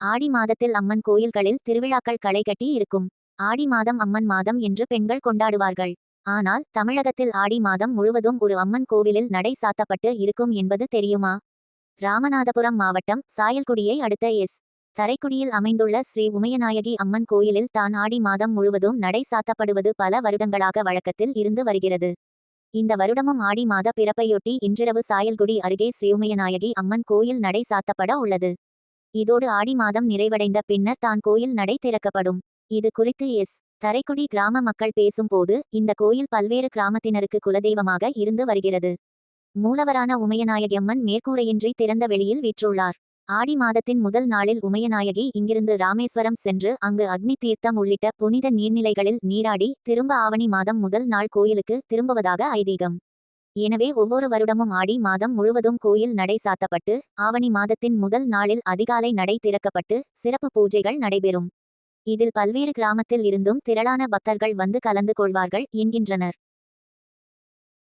ஆடி மாதத்தில் அம்மன் கோயில்களில் திருவிழாக்கள் களை கட்டி இருக்கும். ஆடி மாதம் அம்மன் மாதம் என்று பெண்கள் கொண்டாடுவார்கள். ஆனால் தமிழகத்தில் ஆடி மாதம் முழுவதும் ஒரு அம்மன் கோவிலில் நடை சாத்தப்பட்டு இருக்கும் என்பது தெரியுமா? ராமநாதபுரம் மாவட்டம் சாயல்குடியை அடுத்த எஸ். தரைக்குடியில் அமைந்துள்ள ஸ்ரீ உமையநாயகி அம்மன் கோயிலில் தான் ஆடி மாதம் முழுவதும் நடை சாத்தப்படுவது பல வருடங்களாக வழக்கத்தில் இருந்து வருகிறது. இந்த வருடமும் ஆடி மாத பிறப்பையொட்டி இன்றிரவு சாயல்குடி அருகே ஸ்ரீ உமையநாயகி அம்மன் கோயில் நடை சாத்தப்பட உள்ளது. இதோடு ஆடி மாதம் நிறைவடைந்த பின்னர் தான் கோயில் நடை திறக்கப்படும். இது குறித்து எஸ். தரைக்குடி கிராம மக்கள் பேசும்போது இந்த கோயில் பல்வேறு கிராமத்தினருக்கு குலதெய்வமாக இருந்து வருகிறது. மூலவரான உமையநாயகியம்மன் மேற்கூரையின்றி திறந்த வெளியில் விற்றுள்ளார். ஆடி மாதத்தின் முதல் நாளில் உமையநாயகி இங்கிருந்து ராமேஸ்வரம் சென்று அங்கு அக்னி தீர்த்தம் உள்ளிட்ட புனித நீர்நிலைகளில் நீராடி திரும்ப ஆவணி மாதம் முதல் நாள் கோயிலுக்கு திரும்புவதாக ஐதீகம். எனவே ஒவ்வொரு வருடமும் ஆடி மாதம் முழுவதும் கோயில் நடை சாத்தப்பட்டு ஆவணி மாதத்தின் முதல் நாளில் அதிகாலை நடை திறக்கப்பட்டு சிறப்பு பூஜைகள் நடைபெறும். இதில் பல்வேறு கிராமத்தில் இருந்தும் திரளான பக்தர்கள் வந்து கலந்து கொள்வார்கள் என்கின்றனர்.